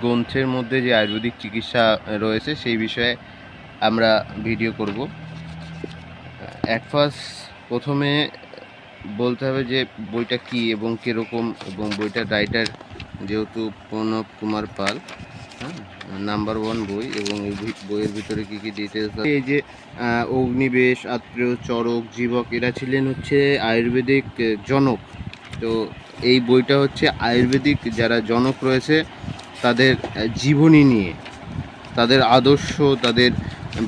গ্রন্থের মধ্যে যে আয়ুর্বেদিক চিকিৎসা রয়েছে সেই বিষয়ে আমরা ভিডিও করব। অ্যাট ফার্স্ট প্রথমে বলতে হবে যে বইটা কি এবং কীরকম এবং বইটার রাইটার যেহেতু প্রণব কুমার পাল হ্যাঁ নাম্বার ওয়ান বই এবং এই বইয়ের ভিতরে কী কী ডিটেলস এই যে অগ্নিবেশ আত্মীয় চরক জীবক, এরা ছিলেন হচ্ছে আয়ুর্বেদিক জনক। তো এই বইটা হচ্ছে আয়ুর্বেদিক যারা জনক রয়েছে তাদের জীবনী নিয়ে, তাদের আদর্শ, তাদের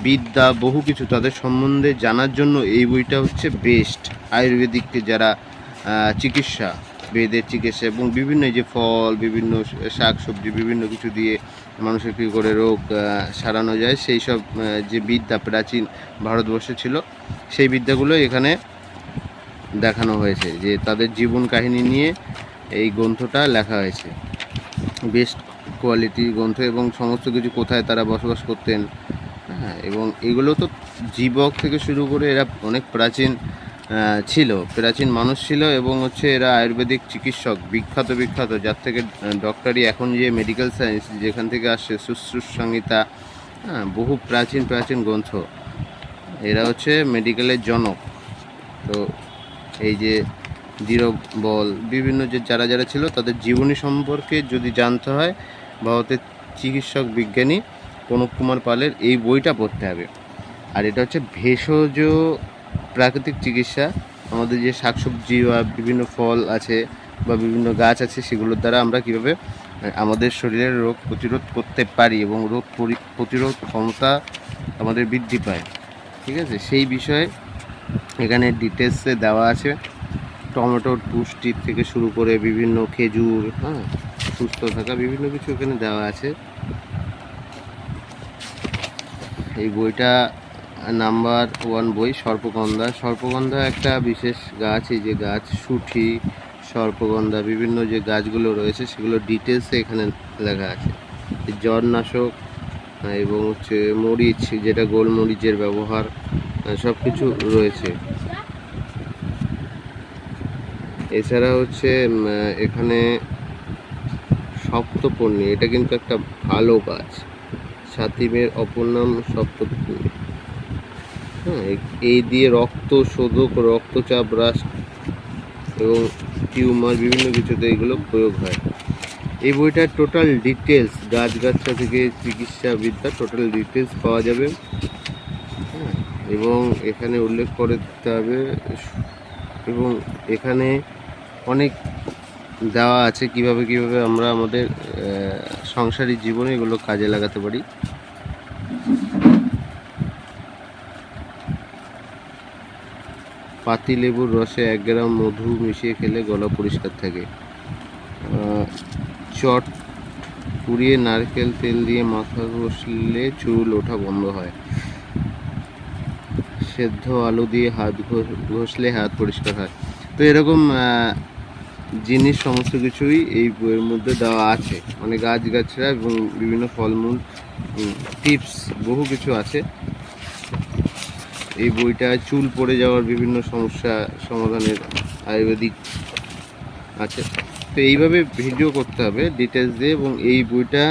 বিদ্যা, বহু কিছু তাদের সম্বন্ধে জানার জন্য এই বইটা হচ্ছে বেস্ট আয়ুর্বেদিককে যারা চিকিৎসা, বেদের চিকিৎসা এবং বিভিন্ন যে ফল, বিভিন্ন শাক সবজি বিভিন্ন কিছু দিয়ে মানুষের কী করে রোগ সারানো যায়, সেই সব যে বিদ্যা প্রাচীন ভারতবর্ষে ছিল, সেই বিদ্যাগুলো এখানে দেখানো হয়েছে যে তাদের জীবন কাহিনী নিয়ে এই গ্রন্থটা লেখা হয়েছে। বেস্ট কোয়ালিটি গ্রন্থ এবং সমস্ত কিছু কোথায় তারা বসবাস করতেন। হ্যাঁ এবং এগুলো তো জীবক থেকে শুরু করে এরা অনেক প্রাচীন ছিল। প্রাচীন মানুষ ছিল এবং হচ্ছে এরা আয়ুর্বেদিক চিকিৎসক, বিখ্যাত বিখ্যাত, যার থেকে ডক্টরি এখন যে মেডিকেল সায়েন্স যেখান থেকে আসছে শুশ্রূষ সংহিতা হ্যাঁ বহু প্রাচীন প্রাচীন গ্রন্থ। এরা হচ্ছে মেডিকেলের জনক। তো এই যে দৃঢ় বল বিভিন্ন যে যারা যারা ছিল, তাদের জীবনী সম্পর্কে যদি জানতে হয় ভারতের চিকিৎসক বিজ্ঞানী প্রণব কুমার পালের এই বইটা পড়তে হবে। আর এটা হচ্ছে ভেষজ প্রাকৃতিক চিকিৎসা। আমাদের যে শাকসবজি বা বিভিন্ন ফল আছে বা বিভিন্ন গাছ আছে, সেগুলোর দ্বারা আমরা কীভাবে আমাদের শরীরের রোগ প্রতিরোধ করতে পারি এবং রোগ পরি- প্রতিরোধ ক্ষমতা আমাদের বৃদ্ধি পায়। ঠিক আছে? সেই বিষয়ে এখানে ডিটেলসে দেওয়া আছে। টমেটোর পুষ্টি থেকে শুরু করে বিভিন্ন খেজুর হ্যাঁ? সুস্থ থাকা, বিভিন্ন কিছু এখানে দেওয়া আছে। এই বইটা নাম্বার ওয়ান বই, সর্পগন্ধা। সর্পগন্ধা একটা বিশেষ গাছ, এই যে গাছ, সুঠি, সর্পগন্ধা, বিভিন্ন যে গাছগুলো রয়েছে, সেগুলো ডিটেলসে এখানে লেখা আছে। জ্বরনাশক এবং হচ্ছে মরিচ, যেটা গোলমরিচের ব্যবহার সব কিছু রয়েছে। এছাড়া হচ্ছে এখানে সপ্তপর্ণী এটা কিন্তু একটা ভালো গাছ। সাতিমের অপর নাম সপ্তপর্ণী হ্যাঁ এই দিয়ে রক্ত শোধক রক্তচাপ হ্রাস এবং টিউমার বিভিন্ন কিছুতে এগুলো প্রয়োগ হয়। এই বইটার টোটাল ডিটেলস গাছগাছরা থেকে চিকিৎসাবিদ্যা টোটাল ডিটেলস পাওয়া যাবে। হ্যাঁ, এবং এখানে উল্লেখ করে দিতে হবে এবং এখানে অনেক দেওয়া আছে কীভাবে কীভাবে আমরা আমাদের আহ, সংসারিক জীবনে এগুলো কাজে লাগাতে পারি। পাতি লেবুর রসে এক গ্রাম মধু মিশিয়ে খেলে গলা পরিষ্কার থাকে। চট পুড়িয়ে নারকেল তেল দিয়ে মাথা ঘষলে চুল ওঠা বন্ধ হয়। সেদ্ধ আলু দিয়ে হাত ঘষলে হাত পরিষ্কার হয়। তো এরকম জিনিস, সমস্ত কিছুই এই বইয়ের মধ্যে দেওয়া আছে। মানে গাছগাছরা এবং বিভিন্ন ফলমূল টিপস, বহু কিছু আছে। এই বইটা চুল পড়ে যাওয়ার বিভিন্ন সমস্যা সমাধানের আয়ুর্বেদিক আছে। তো এইভাবে ভিডিও করতে হবে ডিটেলস দিয়ে এবং এই বইটা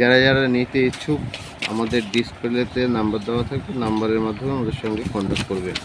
যারা যারা নিতে ইচ্ছুক, আমাদের ডিসপ্লেতে নাম্বার দেওয়া থাকবে। নাম্বারের মাধ্যমে আমাদের সঙ্গে কন্ট্যাক্ট করবেন।